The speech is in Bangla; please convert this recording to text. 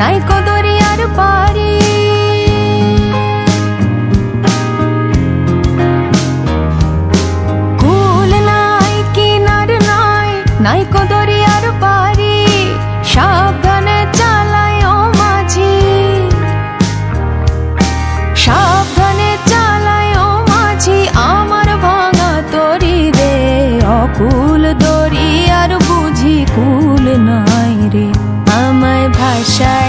নাই দরিয়ার পারি। কুল নাই, কিনার নাই নাই দরিয়ার পারি। সাবধানে চালায় ও মাঝি। সাবধানে চালায় ও মাঝি, আমার ভাঙা তরি রে অকুল দরিয়ার বুঝি কুল না।